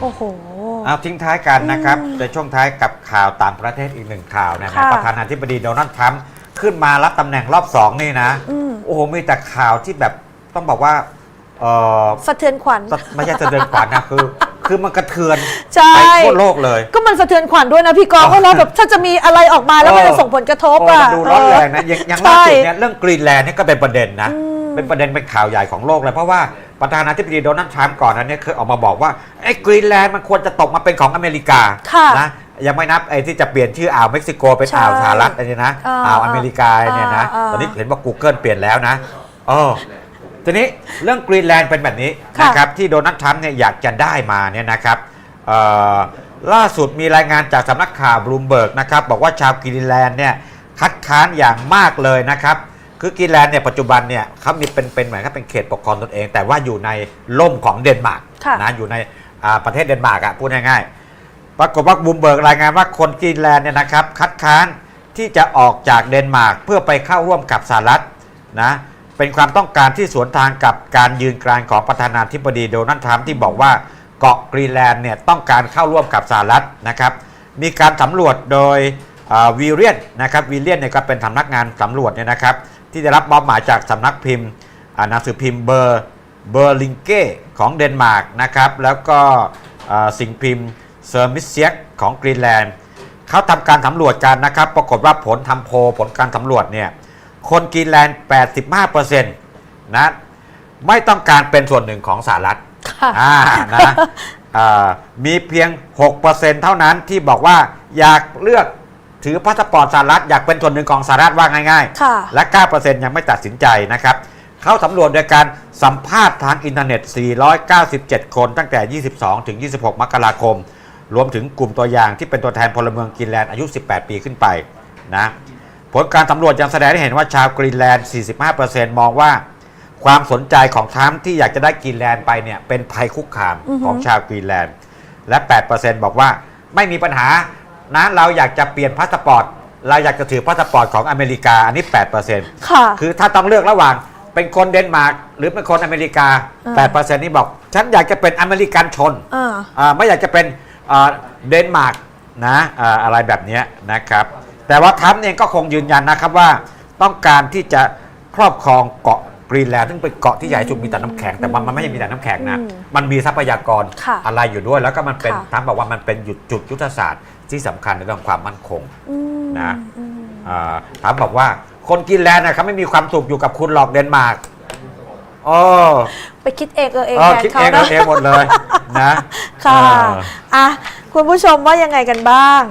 โอ้โห เอาทิ้งท้ายกันนะครับอืมในช่วงท้ายกับข่าวต่างประเทศอีกหนึ่งข่าวนะค่ะ ประธานาธิบดีโดนัลด์ทรัมป์ขึ้นมารับตำแหน่งรอบสองนี่นะ อืมโอ้โห มีแต่ข่าวที่แบบต้องบอกว่าเออสะเทือนขวัญ ไม่ใช่สะเทือนขวัญนะคือ คือมันกระเทือนใช่ ไปทั่วโลกเลย ก็มันสะเทือนขวัญด้วยนะพี่กองว่าเราแบบถ้าจะมีอะไรออกมาแล้วมันจะส่งผลกระทบโอ้อะ มันดูร้อนแรงนะอย่างอย่างล่าใช่สุดเนี่ยเรื่องกรีนแลนด์เนี่ยก็เป็นประเด็นนะ อืมเป็นประเด็นเป็นข่าวใหญ่ของโลกเลยเพราะว่า ประธานาธิบดีโดนัลด์ทรัมป์ก่อนนั้นเนี่ยเคยออกมาบอกว่าไอ้กรีนแลนด์มันควรจะตกมาเป็นของอเมริกาค่ะนะยังไม่นับไอ้ที่จะเปลี่ยนชื่ออ่าวเม็กซิโกเป็นใช่อ่าวสหรัฐอันนี้นะอ่าอ่าวอเมริกาเนี่ยนะอ่าตอนนี้เห็นว่า Google เปลี่ยนแล้วนะเออทีนี้เรื่องกรีนแลนด์เป็นแบบนี้ค่ะนะครับที่โดนัลด์ทรัมป์เนี่ยอยากจะได้มาเนี่ยนะครับเอ่อล่าสุดมีรายงานจากสำนักข่าวบลูมเบิร์กนะครับบอกว่าชาวกรีนแลนด์เนี่ยคัดค้านอย่างมากเลยนะครับ คือกรีนแลนด์เนี่ยปัจจุบันเนี่ยเขามีเป็นเป็นเหมือนกับเป็นเขตปกครองตนเอง แต่ว่าอยู่ในล่มของเดนมาร์กค่ะ นะอยู่ในอ่าประเทศเดนมาร์กอะพูดง่ายๆปรากฏว่าบลูมเบิร์กรายงานว่าคนกรีนแลนด์เนี่ยนะครับคัดค้านที่จะออกจากเดนมาร์กเพื่อไปเข้าร่วมกับสหรัฐนะเป็นความต้องการที่สวนทางกับการยืนกรานของประธานาธิบดีโดนัลด์ทรัมป์ที่บอกว่าเกาะกรีนแลนด์เนี่ยต้องการเข้าร่วมกับสหรัฐนะครับมีการสำรวจโดยวีเรียนนะครับวีเรียนเนี่ยก็เป็นสำนักงานสำรวจเนี่ยนะครับ ที่ได้รับมอบหมายจากสำนักพิมพ์อ่าหนังสือพิมพ์เบอร์เบอร์ลิงเก้ของเดนมาร์กนะครับแล้วก็อ่าสิ่งพิมพ์เซอร์มิเซียกของกรีนแลนด์เขาทำการสำรวจกันนะครับ ปรากฏว่าผลทำโพลผลการสำรวจเนี่ยคนกรีนแลนด์ 85%นะไม่ต้องการเป็นส่วนหนึ่งของสหรัฐค่ะอ่านะอ่ามีเพียง 6%เท่านั้นที่บอกว่าอยากเลือก ถือพาสปอร์ตสหรัฐอยากเป็นส่วนหนึ่งของสหรัฐว่าง่ายๆค่ะและ 9%ยังไม่ตัดสินใจนะครับ เขาสำรวจโดยการสัมภาษณ์ทางอินเทอร์เน็ต 497 คนตั้งแต่ 22 ถึง 26 มกราคม รวมถึงกลุ่มตัวอย่างที่เป็นตัวแทนพลเมืองกรีนแลนด์อายุ 18 ปีขึ้นไปนะผลการสำรวจยังแสดงให้เห็นว่าชาวกรีนแลนด์ 45%มองว่าความสนใจของทรัมป์ที่อยากจะได้กรีนแลนด์ไปเนี่ยเป็นภัยคุกคามอือฮึของชาวกรีนแลนด์ และ 8%บอกว่าไม่มีปัญหา นะเราอยากจะเปลี่ยนพาสปอร์ตเราอยากจะถือพาสปอร์ตของอเมริกาอันนี้ 8%ค่ะ คือถ้าต้องเลือกระหว่างเป็นคนเดนมาร์กหรือเป็นคนอเมริกาอ่า8%นี่บอก ฉันอยากจะเป็นอเมริกันชนอ่าอ่าไม่อยากจะเป็นอ่าเดนมาร์กนะอ่าอะไรแบบเนี้ยนะครับ แต่ว่าทรัมป์เองก็คงยืนยันนะครับว่าต้องการที่จะครอบครองเกาะกรีนแลนด์ซึ่งเป็นเกาะที่ใหญ่ที่สุดมีแต่น้ำแข็งแต่มันมันไม่ใช่มีแต่น้ำแข็งนะอืมมันมีทรัพยากรค่ะอะไรอยู่ด้วย แล้วก็มันเป็นค่ะทรัมป์บอกว่ามันเป็นจุดจุดยุทธศาสตร์ ที่สำคัญในเรื่องความมั่นคง อืมนะ อืมอ่าถามบอกว่าคนกรีนแลนด์นะเขาไม่มีความสุขอยู่กับคุณหรอกเดนมาร์กโอ้ไปคิดเองเออเองเออแทนคิดเขาเองนะเอาเองหมดเลยนะค่ะ เออ อะ คุณผู้ชมว่ายังไงกันบ้าง